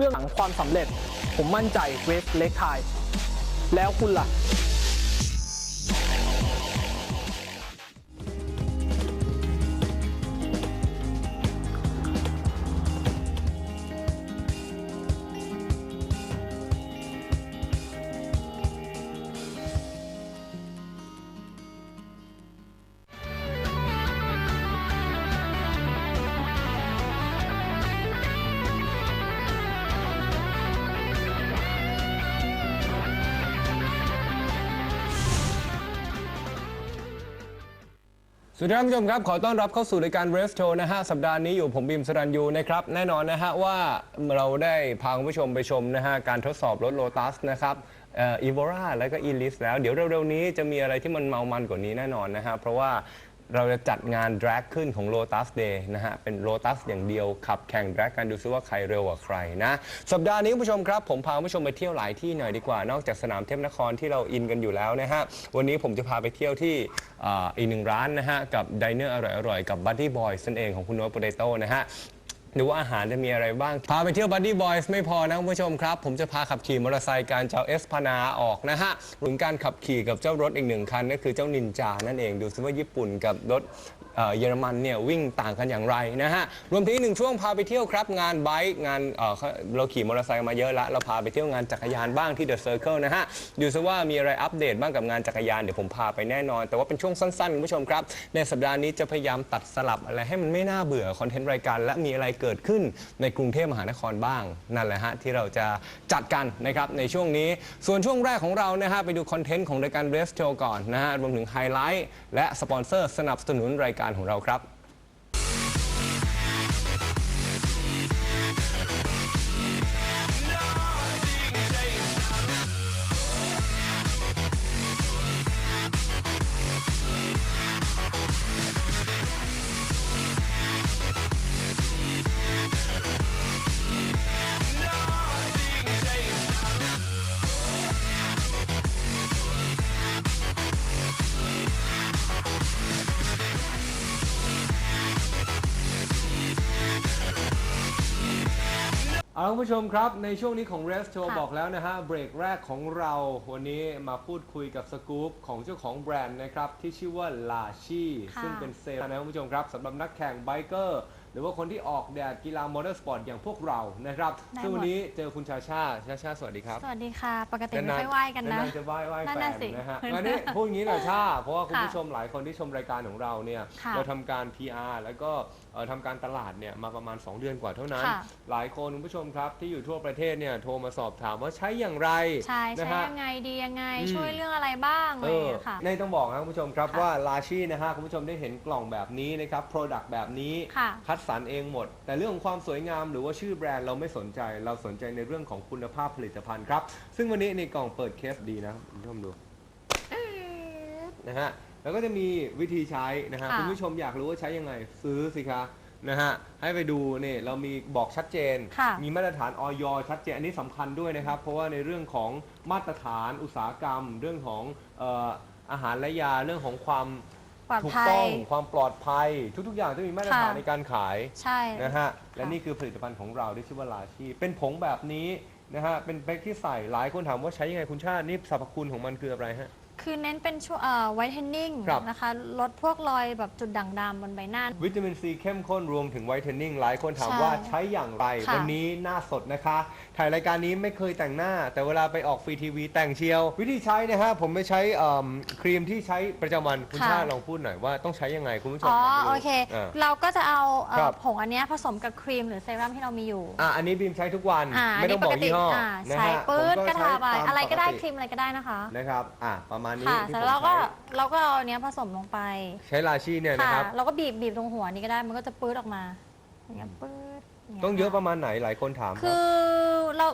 เบื้องหลังความสำเร็จ ผมมั่นใจเวสเล็กไทยแล้วคุณล่ะ สวัสดีท่านผู้ชมครับ ขอต้อนรับเข้าสู่รายการเรสโชนะฮะ สัปดาห์นี้อยู่ผมบิมสรัญยูนะครับ แน่นอนนะฮะว่าเราได้พาคุณผู้ชมไปชมนะฮะ การทดสอบรถโลตัสนะครับอีโวราและก็อีลิสแล้ว เดี๋ยวเร็วๆนี้จะมีอะไรที่มันเมามันกว่านี้แน่นอนนะฮะ เพราะว่า เราจะจัดงาน drag ขึ้นของ Lotus Day นะฮะ เป็น Lotus อย่างเดียวขับแข่ง drag กันดูซิว่าใครเร็วกว่าใครนะ สัปดาห์นี้คุณผู้ชมครับ ผมพาคุณผู้ชมไปเที่ยวหลายที่หน่อยดีกว่า นอกจากสนามเทพนครที่เราอินกันอยู่แล้วนะฮะ วันนี้ผมจะพาไปเที่ยวที่อ่าอีกหนึ่งร้านนะฮะ กับดิเนอร์อร่อยๆกับ Buddy Boys นั่นเองของคุณโน้ตโปเตโต้นะฮะ ดูว่าอาหารจะมีอะไรบ้าง พาไปเที่ยวบัดดี้บอยส์ไม่พอนะคุณผู้ชมครับ ผมจะพาขับขี่มอเตอร์ไซค์การเจ้าเอสพานาออกนะฮะรวมการขับขี่กับเจ้ารถอีกหนึ่งคันนั่นคือเจ้านินจานั่นเองดูซิว่าญี่ปุ่นกับรถเอ่อเยอรมันเนี่ยวิ่งต่างกันอย่างไรนะฮะ รวมถึงอีกหนึ่งช่วงพาไปเที่ยวครับ งานไบค์งานเอ่อเราขี่มอเตอร์ไซค์มาเยอะละ เราพาไปเที่ยวงานจักรยานบ้างที่เดอะเซอร์เคิลนะฮะ ดูซิว่ามีอะไรอัปเดตบ้างกับงานจักรยาน เดี๋ยวผมพาไปแน่นอน แต่ว่าเป็นช่วงสั้นๆคุณผู้ชมครับ ในสัปดาห์นี้จะพยายามตัดสลับอะไรให้มันไม่น่าเบื่อคอนเทนต์รายการและมีอะไรเกิดขึ้นในกรุงเทพมหานครบ้างนั่นแหละฮะที่เราจะจัดกันนะครับในช่วงนี้ ส่วนช่วงแรกของเรานะฮะไปดูคอนเทนต์ของรายการเรสโชก่อนนะฮะรวมถึงไฮไลท์และสปอนเซอร์สนับสนุนรายการการของเราครับ เอาละคุณผู้ชมครับในช่วงนี้ของ r e s t o ค่ะบอกแล้วนะฮะเบรกแรกของเราวันนี้มาพูดคุยกับสกู๊ปของเจ้าของแบรนด์นะครับที่ชื่อว่าลาชีค่ะซึ่งเป็นเซลล์นะคุณผู้ชมครับสำหรับนักแข่งไบเกอร์หรือว่าคนที่ออกแดดกีฬามอเตอร์สปอร์ตอย่างพวกเรานะครับได้ซึ่งวันหมดนี้เจอคุณชาชาชาชาสวัสดีครับ สวัสดีค่ะ ปกติไม่ค่อยไหว้กันนะนานๆจะไหว้ไหว้นั่แฟนน่ะนสินะฮะงั้นนี่พูดอย่างนี้หน่อยชาเพราะว่าคุณค่ะผู้ชมหลายคนที่ชมรายการของเราเนี่ย ค่ะเราทำการ PR แล้วก็เอ่อทำการตลาดเนี่ยมาประมาณ 2 เดือนกว่าเท่านั้น ค่ะ หลายคนคุณผู้ชมครับที่อยู่ทั่วประเทศเนี่ยโทรมาสอบถามว่าใช้อย่างไรใช่นะใช้ฮะ ยังไงดียังไงอืม ช่วยเรื่องอะไรบ้างอะไรเออย่างอเงี้ยค่ะ ในต้องบอกนะคุณผู้ชมครับค่ะว่าลาชีนะฮะคุณผู้ชมได้เห็นกล่องแบบนี้นะครับ Product แบบนี้ ค่ะคัดสรรเองหมด แต่เรื่องของความสวยงามหรือว่าชื่อแบรนด์เราไม่สนใจ เราสนใจในเรื่องของคุณภาพผลิตภัณฑ์ครับ ซึ่งวันนี้ในกล่องเปิดเคสดีนะคุณผู้ชมดูนะฮะแล้วก็จะมีวิธีใช้นะฮะค่ะ คุณผู้ชมอยากรู้ว่าใช้ยังไง ซื้อสิคะนะฮะให้ไปดูนี่เรามีบอกชัดเจน ค่ะ มีมาตรฐานออยชัดเจนอันนี้สำคัญด้วยนะครับ เพราะว่าในเรื่องของมาตรฐานอุตสาหกรรม เรื่องของเอ่ออาหารและยาเรื่องของความ ปลอดถูกภัต้ยองความปลอดภัย ทุกๆอย่างจะมีมาตรฐานค่ะ ในการขายใช่ นะฮะและนี่คือผลิตภัณฑ์ของเราที่ชื่อว่าลาชีเป็นผงแบบนี้นะฮะเป็นเป๊กที่ใส่หลายคนถามว่าใช้ยังไงคุณชาตินี่สรรพคุณของมันคืออะไรฮะ คือเน้นเป็นช่วงเอ่อไวท์เทนนิ่งครับ นะคะ ลดพวกรอยแบบจุดด่างดำบนใบหน้า วิตามินซีเข้มข้นรวมถึงไวท์เทนนิ่งหลายคนถามใช่ว่าใช้อย่างไร ค่ะ วันนี้หน้าสดนะคะ ถ่ายรายการนี้ไม่เคยแต่งหน้า แต่เวลาไปออกฟรีทีวีแต่งเชียว วิธีใช้นะฮะ ผมไม่ใช้เอิ่มครีมที่ใช้ประจำวันคุณค่ะชาติลองพูดหน่อยว่าต้องใช้ยังไงคุณผู้ชมอ๋อ ยากรู้โอเคอ่าเราก็จะเอาเอ่อครับ ผงอันเนี้ยผสมกับครีมหรือเซรั่มที่เรามีอยู่ อะอันนี้บีมใช้ทุกวันอ่าไม่ต้องบอกยี่ห้ออ่านะใช้ฮะปื๊ดผมก็ทาไปใช้ตมอะไรก็ได้ปติครีมอะไรก็ได้นะคะ นะครับ อะประมาณนี้ค่ะที่เสร็จผมแล้วเราก็ใช้เราก็เอาอันเนี้ยผสมลงไปใช้ลาชีเนี่ยนะค่ะ ครับ เราก็บีบบีบตรงหัวนี้ก็ได้มันก็จะปื๊ดออกมาอย่างเงี้ยปื๊ดางงี้ต้องเยอะค่ประมาณไหนหลายคนถามคคืรับ อเรา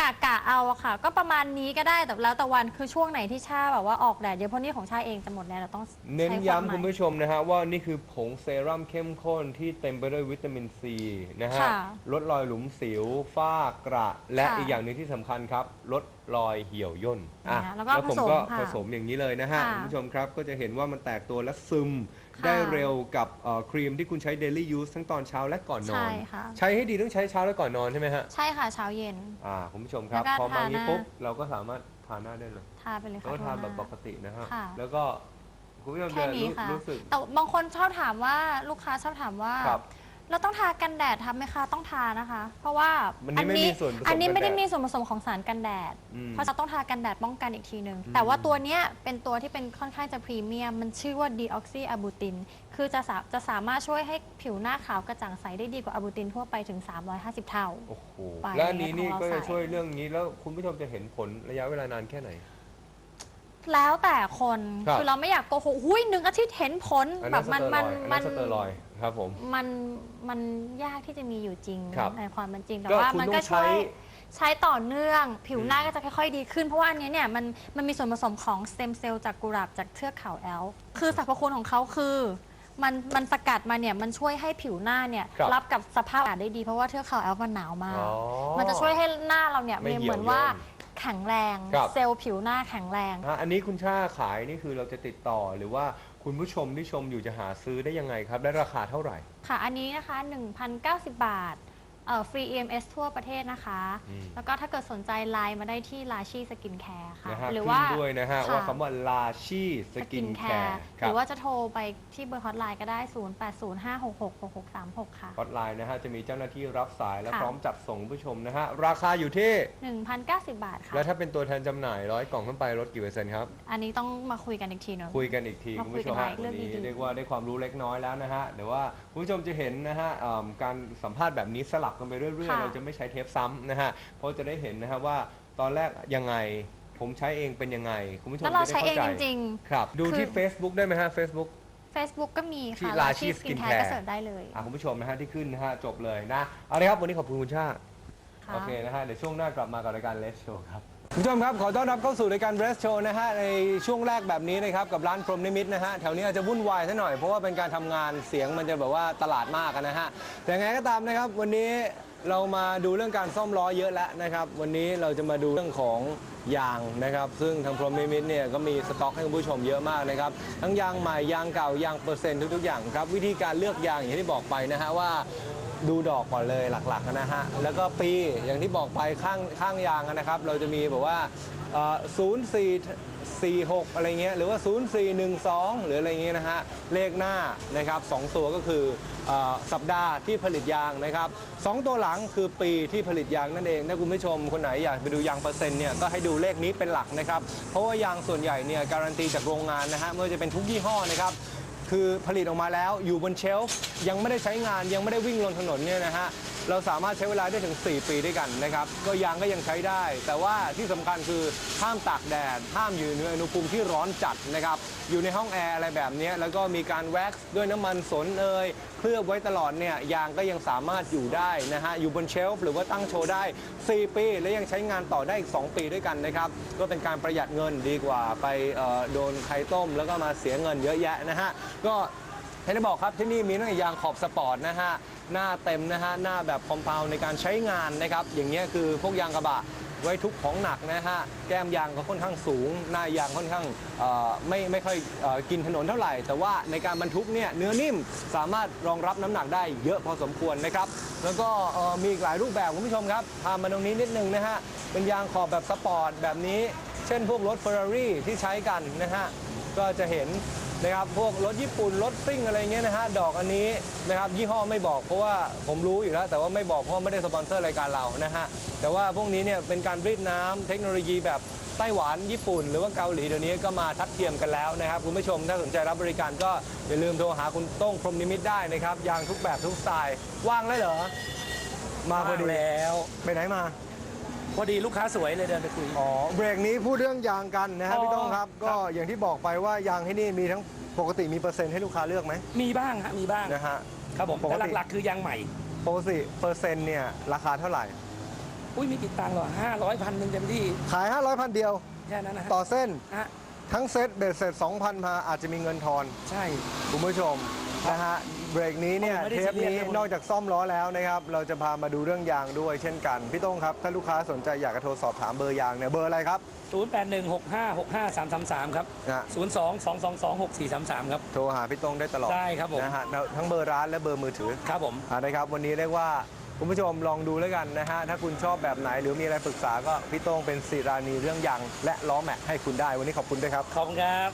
กะกะเอาอะค่ะ ก็ประมาณนี้ก็ได้แต่แล้วแต่วันคือช่วงไหนที่ชาแบบว่าออกแดดเยอะเพราะนี่ของชาเองจะหมดแล้วเราต้องเน้นใช้ย้ำวาคุณใหม่ผู้ชมนะฮะว่านี่คือผงเซรั่มเข้มข้นที่เต็มไปด้วยวิตามินซีนะฮะค่ะลดรอยหลุมสิวฝ้ากระ และค่ะ อีกอย่างหนึ่งที่สำคัญครับ ลดรอยเหี่ยวย่นอะนะแล้วก็ผมผสมก็ค่ะผสมอย่างนี้เลยนะฮะค่ะคุณผู้ชมครับ ก็จะเห็นว่ามันแตกตัวและซึมได้เร็วกับเอ่อครีมที่คุณใช้ daily use ทั้งตอนเช้าและก่อนนอน ใช่ค่ะ ใช้ให้ดีต้องใช้เช้าและก่อนนอนใช่ไหมฮะ ใช่ค่ะเช้าเย็น อ่าคุณผู้ชมครับแล้วก็พอมานี้ทาหน้า ปุ๊บเราก็สามารถทาหน้าได้เลยทาไปเลยแล้วค่ะก็ทานแบบโทปนหกตินะฮะค่ะ แล้วก็คุณผู้ชมแค่จะนี้รู้ค่ะ รู้สึก แต่บางคนชอบถามว่าลูกค้าชอบถามว่า ครับ เราต้องทากันแดดทำไหมคะต้องทานะคะ เพราะว่ามันนี่ไม่มีส่วนผสมอันนี้กันไม่ได้แดดมีส่วนผสมของสารกันแดด อืมเพราะจะต้องทากันแดดป้องกันอีกทีหนึ่งอืม แต่ว่าตัวเนี้ยเป็นตัวที่เป็นค่อนข้างจะพรีเมียม มันชื่อว่าดีออกซิอะบูตินคือจะสาจะสามารถช่วยให้ผิวหน้าขาวกระจ่างใสได้ดีกว่าอะบูตินทั่วไปถึง 350 เท่า โอ้โหไปแล้วอันนี้นี่ของเราก็จะใส่ช่วยเรื่องนี้แล้วคุณผู้ชมจะเห็นผลระยะเวลานานแค่ไหน แล้วแต่คนครับคือเราไม่อยากโกหกหุ้ยหนึ่งอาทิตย์เห็นผลอันแบนั้นบสมันเตอรมัอนยด์อันนั้นสมันเตอรอยด์ ครับผม มันมันยากที่จะมีอยู่จริงครับในความเป็นจริงแต่ก็ว่าคุณมันต้ก็องช่วยใช้ใช้ต่อเนื่อง ผิวหน้าก็จะค่อยๆดีขึ้น เพราะว่าอันเนี้ยเนี่ยมันมันมีส่วนผสมของสเต็มเซลล์จากกุหลาบจากเทือกเขาแอลป์คือสรรพคุณของเขาคือมันมันสกัดมาเนี่ยมันช่วยให้ผิวหน้าเนี่ยครับรับกับสภาพอากาศได้ดีเพราะว่าเทือกเขาแอลป์มันหนาวมาก อ๋อมันจะช่วยให้หน้าเราเนี่ยไม่มีเหี่ยวเหมือนว่าย่นแข็งแรง ครับ เซลล์ผิวหน้าแข็งแรงฮะอันนี้คุณชาขายนี่คือเราจะติดต่อหรือว่า คุณผู้ชมที่ชมอยู่จะหาซื้อได้ยังไงครับได้ราคาเท่าไหร่ ค่ะ อันนี้นะคะ 1,090 บาท ฟรี EMS ทั่วประเทศนะคะ อืม แล้วก็ถ้าเกิดสนใจไลน์มาได้ที่ลาชีสกินแคร์ค่ะนะฮะหรือขึ้ว่านด้วยนะฮะค่ะว่าคำว่าลาชีสกินแคร์หรือว่าจะโทรไปที่เบอร์ฮอตไลน์ก็ได้ 0805666636 ค่ะ ฮอตไลน์นะฮะจะมีเจ้าหน้าที่รับสายและค่ะ พร้อมจัดส่งคุณผู้ชมนะฮะราคาอยู่ที่ 1,090 บาทค่ะ แล้วถ้าเป็นตัวแทนจำหน่ายร้อยกล่องขึ้นไปลดกี่เปอร์เซ็นต์ครับ อันนี้ต้องมาคุยกันอีกทีหนึงคุยกันอีกทีมาคุณคุยผู้ชมฮะกันหลายเรื่วัอนงนี้ดีๆ เรียกว่าได้ความรู้เล็กน้อยแล้วนะฮะเดี๋ยวว่าคุณผู้ชมจะเห็นนะฮะเอิ่มการสัมภาษณ์แบบนี้สลับกันไปเรื่อยๆ ค่ะ เราจะไม่ใช้เทปซ้ำนะฮะ เพราะจะได้เห็นนะฮะว่าตอนแรกยังไง ผมใช้เองเป็นยังไง คุณผู้ชมแล้วจะเราได้ใช้เองเข้าใจจริง ครับ ดูที่ คือ Facebook ได้ไหมฮะ Facebook ๆ Facebook ก็มีที่ค่ะ Lashi ลาชีสกินแค Skincare ร์ก็เสิร์ชได้เลย อะคุณผู้ชมนะฮะที่ขึ้นนะฮะจบเลยนะ เอาละครับวันนี้ขอบคุณคุณชาค่ะโอเคนะฮะเดี๋ยวช่วงหน้ากลับมากับรายการเลสโชว์ครับคุณ ผู้ชมครับขอต้อนรับเข้าสู่รายการเ e สโชว์นะฮะในช่วงแรกแบบนี้นะครับกับร้านพรหมนิมิตนะฮะแถวนี้อาจจะวุ่นวายซะหน่อยเพราะว่าเป็นการทำงานเสียงมันจะแบบว่าตลาดมากอะนะฮะแต่ยังไงก็ตามนะครับ วันนี้เรามาดูเรื่องการซ่อมล้อเยอะแล้วนะครับ วันนี้เราจะมาดูเรื่องของยางนะครับ ซึ่งทางพรหมนิมิตเนี่ยก็มีสต็อกให้คุณผู้ชมเยอะมากนะครับ ทั้งยางใหม่ยางเก่ายางเปอร์เซ็นต์ทุกๆอย่างครับวิธีการเลือกยางอย่างที่บอกไปนะฮะว่า ดูดอกก่อนเลยหลักๆนะฮะ แล้วก็ปีอย่างที่บอกไปข้างข้างยางนะครับ เราจะมีแบบว่าเอ่อ0446อะไรเงี้ยหรือว่า 0412 หรืออะไรเงี้ยนะฮะ เลขหน้านะครับสองตัวก็คือออสัปดาห์ที่ผลิตยางนะครับสองตัวหลังคือปีที่ผลิตยางนั่นเองถ้าคุณผู้ชมคนไหนอยากไปดูยางเปอร์เซ็นต์เนี่ยก็ให้ดูเลขนี้เป็นหลักนะครับ เพราะว่ายางส่วนใหญ่เนี่ยการันตีจากโรงงานนะฮะไม่ว่าจะเป็นทุกยี่ห้อนะครับ คือผลิตออกมาแล้วอยู่บนเชลฟ์ยังไม่ได้ใช้งานยังไม่ได้วิ่งลงถนนเนี่ยนะฮะ เราสามารถใช้เวลาได้ถึง 4 ปีด้วยกันนะครับ ก็ยางก็ยังใช้ได้ แต่ว่าที่สำคัญคือห้ามตากแดด ห้ามอยู่ในอุณหภูมิที่ร้อนจัดนะครับ อยู่ในห้องแอร์อะไรแบบนี้ แล้วก็มีการแว็กซ์ด้วยน้ำมันสนเอยเคลือบไว้ตลอดเนี่ยยางก็ยังสามารถอยู่ได้นะฮะ อยู่บนเชลฟ์หรือว่าตั้งโชว์ได้ 4 ปี และยังใช้งานต่อได้อีก 2 ปีด้วยกันนะครับ ก็เป็นการประหยัดเงินดีกว่าไปโดนไข่ต้ม แล้วก็มาเสียเงินเยอะแยะนะฮะ ก็ ให้ได้บอกครับที่นี่มีตั้งแต่ยางขอบสปอร์ตนะฮะหน้าเต็มนะฮะหน้าแบบคอมเพลในการใช้งานนะครับอย่างเงี้ยคือพวกยางกระบะไว้ทุกของหนักนะฮะแก้มยางก็ค่อนข้างสูง หน้ายางค่อนข้างไม่ไม่ค่อยอกินถนนเท่าไหร่ แต่ว่าในการบรรทุกเนี่ยเนื้อนิ่มสามารถรองรับน้ำหนักได้เยอะพอสมควรนะครับ แล้วก็มีอีกหลายรูปแบบคุณผู้ชมครับพามาตรงนี้นิดนึงนะฮะเป็นยางขอบแบบสปอร์ตแบบนี้ เช่นพวกรถเฟอร์รารี่ที่ใช้กันนะฮะก็จะเห็น นะครับพวกรถญี่ปุ่นรถซิ่งอะไรเงี้ยนะฮะดอกอันนี้นะครับยี่ห้อไม่บอกเพราะว่าผมรู้อยู่แล้ว แต่ว่าไม่บอกเพราะว่าไม่ได้สปอนเซอร์รายการเรานะฮะแต่ว่าพวกนี้เนี่ยเป็นการรีดน้ำเทคโนโลยีแบบไต้หวันญี่ปุ่น หรือว่าเกาหลีเดี๋ยวนี้ก็มาทัดเทียมกันแล้วนะครับคุณผู้ชมถ้าสนใจรับบริการก็อย่าลืมโทรหาคุณโต้งพรหมนิมิตได้นะครับยางทุกแบบทุกสไตล์ว่างเลยเหรอมาพอดีว่างแล้ว ไปไหนมา พอดีลูกค้าสวยเลยเดินไปคุย อ๋อเบรกนี้พูดเรื่องยางกันนะฮะอ๋อพี่ต้องครับ ก็ครับ อย่างที่บอกไปว่ายางที่นี่มีทั้งปกติมีเปอร์เซ็นต์ให้ลูกค้าเลือกไหมมีบ้างฮะมีบ้างนะฮะ ครับผมปกแต่ติหลักๆคือยางใหม่ปกติเปอร์เซ็นต์เนี่ยราคาเท่าไหร่ อุ้ยมีติดตังค์เหรอห้าร้อยพันหนึ่งเต็มที่ขาย 500พันเดียว แค่นั้นนะฮะต่อเส้นฮะทั้งเซ็ตเบ็ดเสร็จ2,000มาอาจจะมีเงินทอน ใช่ คุณผู้ชมนะฮะ เบรกนี้เนี่ยผมไม่ได้เทปนี้ซีเรียสครับผมนอกจากซ่อมล้อแล้วนะครับ เราจะพามาดูเรื่องยางด้วยเช่นกัน พี่โต้งครับ ถ้าลูกค้าสนใจอยากจะโทรสอบถามเบอร์ยางเนี่ยเบอร์อะไรครับ 0816565333 ครับ นะฮะ02-222-6433 ครับ โทรหาพี่โต้งได้ตลอดได้ครับผม นะฮะทั้งเบอร์ร้านและเบอร์มือถือ ครับผม อ่านะครับวันนี้เรียกว่าคุณผู้ชมลองดูแล้วกันนะฮะ ถ้าคุณชอบแบบไหนหรือมีอะไรปรึกษาก็พี่โต้งเป็นศิรานีเรื่องยางและล้อแม็กให้คุณได้ วันนี้ขอบคุณด้วยครับ ขอบคุณครับ